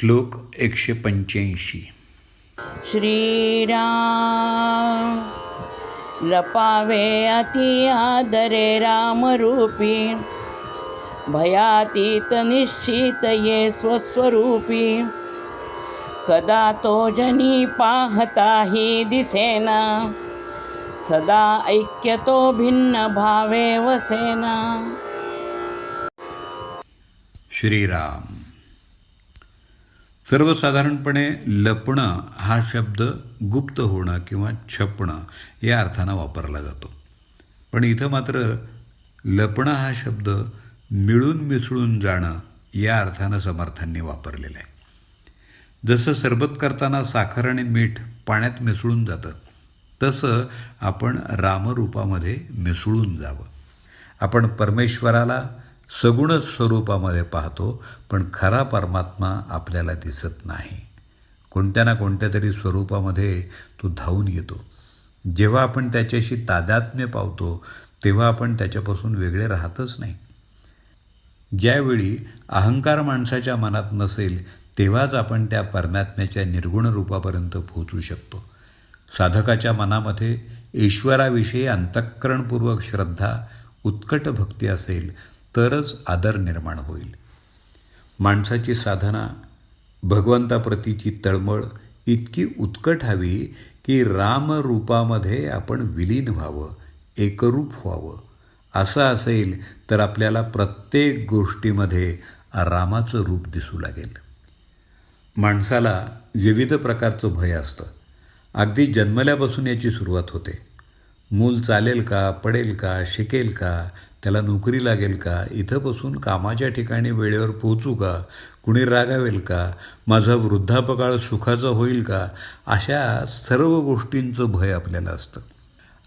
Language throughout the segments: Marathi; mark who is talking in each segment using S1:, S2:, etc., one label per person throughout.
S1: श्लोक एकशे पंच्याऐंशी.
S2: श्रीराम लपावे अति आदरे रामरूपी भयातीत निश्चित ये स्वस्वरूपी कदा तो जनी पाहताही दिसेना सदा ऐक्यतो भिन्न भावे वसेना।
S1: श्रीराम। सर्वसाधारणपणे लपणं हा शब्द गुप्त होणं किंवा छपणं या अर्थानं वापरला जातो. पण इथं मात्र लपणं हा शब्द मिळून मिसळून जाणं या अर्थानं समर्थांनी वापरलेला आहे. जसं सरबत करताना साखर आणि मीठ पाण्यात मिसळून जातं तसं आपण रामरूपामध्ये मिसळून जावं. आपण परमेश्वराला सगुण स्वरूपामध्ये पाहतो पण खरा परमात्मा आपल्याला दिसत नाही. कोणत्या ना कोणत्या तरी स्वरूपामध्ये तो धावून येतो. जेव्हा आपण त्याच्याशी तादात्म्य पावतो तेव्हा आपण त्याच्यापासून वेगळे राहतच नाही. ज्यावेळी अहंकार माणसाच्या मनात नसेल तेव्हाच आपण त्या परमात्म्याच्या निर्गुण रूपापर्यंत पोहोचू शकतो. साधकाच्या मनामध्ये ईश्वराविषयी अंतःकरणपूर्वक श्रद्धा उत्कट भक्ती असेल तरच आदर निर्माण होईल. माणसाची साधना भगवंताप्रतीची तळमळ इतकी उत्कट हवी की रामरूपामध्ये आपण विलीन व्हावं एकरूप व्हावं. असं असेल तर आपल्याला प्रत्येक गोष्टीमध्ये रामाचं रूप दिसू लागेल. माणसाला विविध प्रकारचं भय असतं. अगदी जन्मल्यापासून याची सुरुवात होते. मूल चालेल का पडेल का शिकेल का त्याला नोकरी लागेल का? इथं बसून कामाच्या ठिकाणी वेळेवर पोहोचू का? कुणी रागावेल का? माझा वृद्धापकाळ सुखाचा होईल का? अशा सर्व गोष्टींचं भय आपल्याला असतं.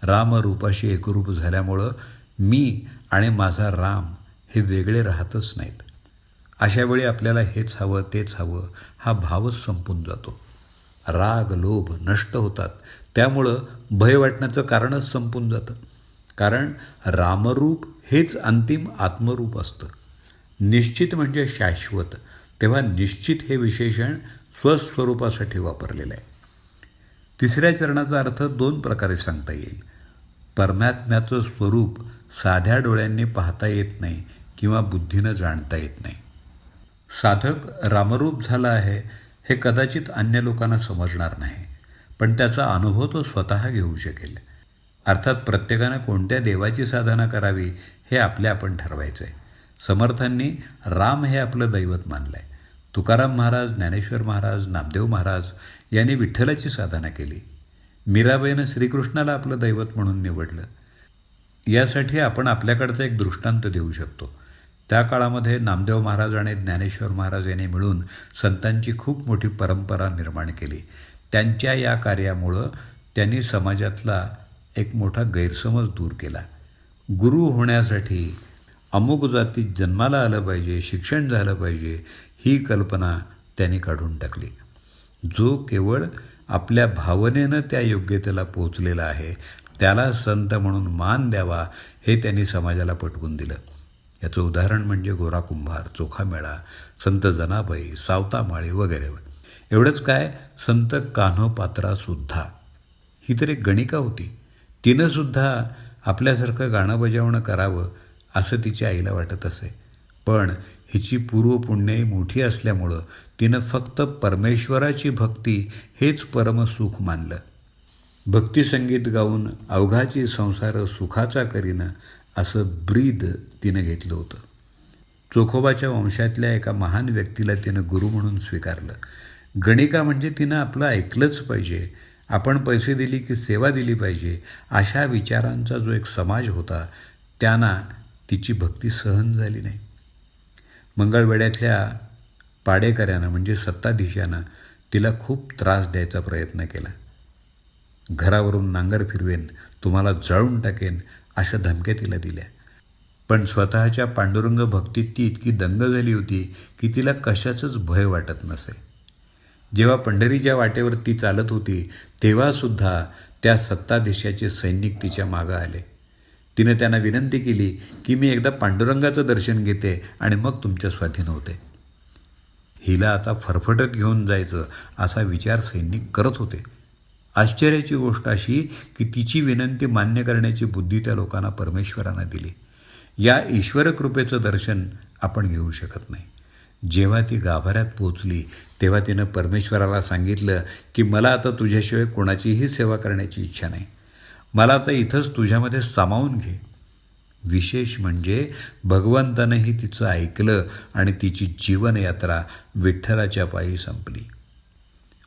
S1: रामरूपाशी एकरूप झाल्यामुळं मी आणि माझा राम हे वेगळे राहतच नाहीत. अशावेळी आपल्याला हेच हवं तेच हवं हा भावच संपून जातो. राग लोभ नष्ट होतात. त्यामुळं भय वाटण्याचं कारणच संपून जातं. कारण रामरूप हेच अंतिम आत्मरूप असतं. निश्चित म्हणजे शाश्वत. तेव्हा निश्चित हे विशेषण स्वस्वरूपासाठी वापरलेलं आहे. तिसऱ्या चरणाचा अर्थ दोन प्रकारे सांगता येईल. परमात्म्याचं स्वरूप साध्या डोळ्यांनी पाहता येत नाही किंवा बुद्धीनं जाणता येत नाही. साधक रामरूप झाला आहे हे कदाचित अन्य लोकांना समजणार नाही पण त्याचा अनुभव तो स्वतः घेऊ शकेल. अर्थात प्रत्येकानं कोणत्या देवाची साधना करावी हे आपल्या आपण ठरवायचं आहे समर्थांनी राम हे आपलं दैवत मानलं आहे तुकाराम महाराज ज्ञानेश्वर महाराज नामदेव महाराज यांनी विठ्ठलाची साधना केली. मीराबाईनं श्रीकृष्णाला आपलं दैवत म्हणून निवडलं. यासाठी आपण आपल्याकडचा एक दृष्टांत देऊ शकतो. त्या काळामध्ये नामदेव महाराज आणि ज्ञानेश्वर महाराज यांनी मिळून संतांची खूप मोठी परंपरा निर्माण केली. त्यांच्या या कार्यामुळं त्यांनी समाजातला एक मोठा गैरसमज दूर केला. गुरु होण्यासाठी अमुक जातीत जन्माला आलं पाहिजे शिक्षण झालं पाहिजे ही कल्पना त्यांनी काढून टाकली. जो केवळ आपल्या भावनेनं त्या योग्यतेला पोचलेला आहे त्याला संत म्हणून मान द्यावा हे त्यांनी समाजाला पटवून दिलं. याचं उदाहरण म्हणजे गोरा कुंभार चोखामेळा संत जनाबाई सावतामाळी वगैरे. एवढंच काय संत कान्होपात्रासुद्धा ही तर एक गणिका होती. तिनंसुद्धा आपल्यासारखं गाणं बजावणं करावं असं तिच्या आईला वाटत असे. पण हिची पूर्वपुण्य मोठी असल्यामुळं तिनं फक्त परमेश्वराची भक्ती हेच परमसुख मानलं. भक्तिसंगीत गाऊन अवघाची संसार सुखाचा करीनं असं ब्रीद तिनं घेतलं होतं. चोखोबाच्या वंशातल्या एका महान व्यक्तीला तिनं गुरु म्हणून स्वीकारलं. गणिका म्हणजे तिनं आपलं ऐकलंच पाहिजे. आपण पैसे दिली की सेवा दिली पाहिजे अशा विचारांचा जो एक समाज होता त्यांना तिची भक्ती सहन झाली नाही. मंगळवेड्यातल्या पाडेकऱ्यानं म्हणजे सत्ताधीशानं तिला खूप त्रास द्यायचा प्रयत्न केला. घरावरून नांगर फिरवेन तुम्हाला जळून टाकेन अशा धमक्या तिला दिल्या. पण स्वतःच्या पांडुरंग भक्तीत ती इतकी दंग झाली होती की तिला कशाचंच भय वाटत नसे. जेव्हा पंढरीच्या वाटेवर ती चालत होती तेव्हासुद्धा त्या सत्ताधीशाचे सैनिक तिच्या मागं आले. तिने त्यांना विनंती केली की मी एकदा पांडुरंगाचं दर्शन घेते आणि मग तुमच्या स्वाधीन होते. हिला आता फरफटत घेऊन जायचं असा विचार सैनिक करत होते. आश्चर्याची गोष्ट अशी की तिची विनंती मान्य करण्याची बुद्धी त्या लोकांना परमेश्वरानं दिली. या ईश्वरकृपेचं दर्शन आपण घेऊ शकत नाही. जेव्हा ती गाभाऱ्यात पोचली तेव्हा तिनं परमेश्वराला सांगितलं की मला आता तुझ्याशिवाय कोणाचीही सेवा करण्याची इच्छा नाही. मला आता इथंच तुझ्यामध्ये सामावून घे. विशेष म्हणजे भगवंतानंही तिचं ऐकलं आणि तिची जीवनयात्रा विठ्ठलाच्या पायी संपली.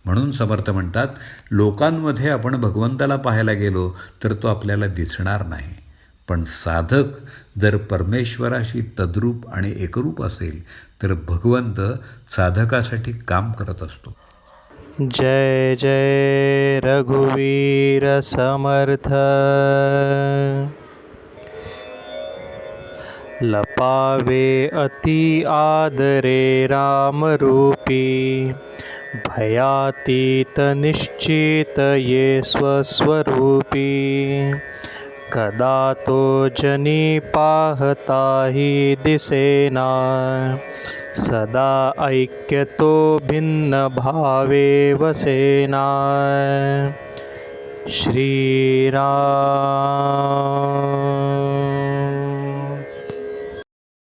S1: म्हणून समर्थ म्हणतात लोकांमध्ये आपण भगवंताला पाहायला गेलो तर तो आपल्याला दिसणार नाही. पण साधक जर परमेश्वराशी तद्रूप आणि एकरूप असेल तर भगवंत साधकासाठी काम करत असतो.
S3: जय जय रघुवीर समर्थ. लपावे अति आदरे रामरूपी भयातीत निश्चित ये स्वस्वरूपी. कदा तु जनिपाहता हि दिसेना सदा ऐक्यतो भिन्नभावे वसेना श्रीरा